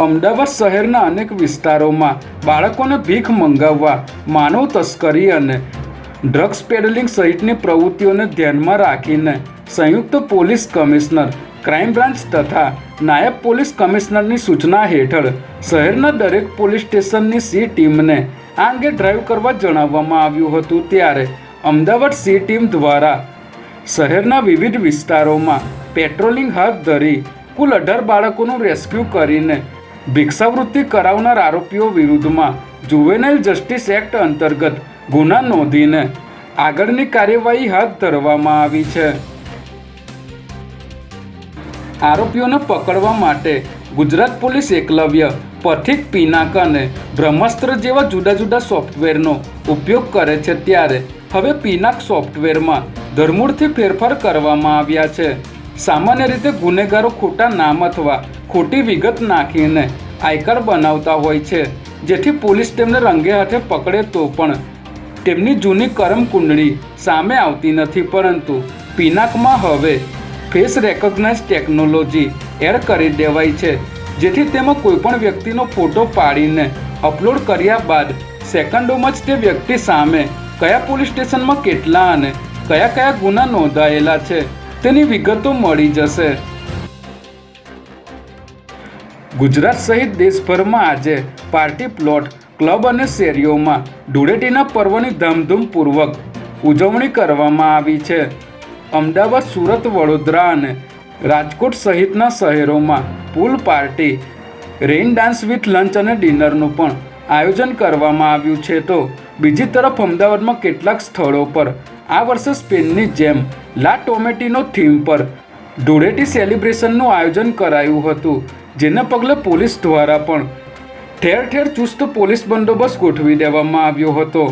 અમદાવાદ શહેરના અનેક વિસ્તારોમાં બાળકોને ભીખ મંગાવવા, માનવ તસ્કરી અને ડ્રગ્સ પેડલિંગ સહિતની પ્રવૃત્તિઓને ધ્યાનમાં રાખીને સંયુક્ત પોલીસ કમિશનર, ક્રાઇમ બ્રાન્ચ તથા નાયબ પોલીસ કમિશનરની સૂચના હેઠળ શહેરના દરેક પોલીસ સ્ટેશનની સી ટીમને આ અંગે ડ્રાઈવ કરવા જણાવવામાં આવ્યું હતું. ત્યારે અમદાવાદ સી ટીમ દ્વારા શહેરના વિવિધ વિસ્તારોમાં પેટ્રોલિંગ હાથ ધરી કુલ અઢાર બાળકોનું રેસ્ક્યુ કરીને ભિક્ષાવૃત્તિ કરાવનાર આરોપીઓ વિરુદ્ધમાં જુવેનાઇલ જસ્ટિસ એક્ટ અંતર્ગત ગુના નોંધીને આગળની કાર્યવાહી હાથ ધરવામાં આવી છે. આરોપીઓને પકડવા માટે ગુજરાત પોલીસ એકલવ્ય પથિક પિનાક અને બ્રહ્માસ્ત્ર જેવા જુદા જુદા સોફ્ટવેરનો ઉપયોગ કરે છે ત્યારે હવે પિનાક સોફ્ટવેરમાં ધરમૂળથી ફેરફાર કરવામાં આવ્યા છે. સામાન્ય રીતે ગુનેગારો ખોટા નામ અથવા ખોટી વિગત નાખીને આયકર બનાવતા હોય છે. જેથી પોલીસ તેમને રંગે હાથે પકડે તો પણ તેમની જૂની કરમ કુંડળી સામે આવતી નથી. પરંતુ પિનાકમાં હવે ફેસ રેકોગ્નાઇઝ ટેકનોલોજી એડ કરી દેવાય છે. જેથી તેમાં કોઈપણ વ્યક્તિનો ફોટો પાડીને અપલોડ કર્યા બાદ સેકન્ડોમાં જ તે વ્યક્તિ સામે કયા પોલીસ સ્ટેશનમાં કેટલા અને કયા કયા ગુના નોંધાયેલા છે. તેની વિગતો મળી જશે. ગુજરાત સહિત દેશભરમાં આજે પાર્ટી પ્લોટ, ક્લબ અને શેરીઓમાં ધૂળેટીના પર્વની ધામધૂમપૂર્વક ઉજવણી કરવામાં આવી છે. અમદાવાદ, સુરત, વડોદરા અને રાજકોટ સહિતના શહેરોમાં pool party, rain dance with lunch અને ડિનરનું પણ આયોજન કરવામાં આવ્યું છે. તો બીજી તરફ અમદાવાદમાં કેટલાક સ્થળો પર આ વર્ષે સ્પેનની જેમ લા ટોમેટીનો થીમ પર ધૂળેટી સેલિબ્રેશનનું આયોજન કરાયું હતું, જેના પગલે પોલીસ દ્વારા પણ ઠેર ઠેર ચુસ્ત પોલીસ બંદોબસ્ત ગોઠવી દેવામાં આવ્યો હતો.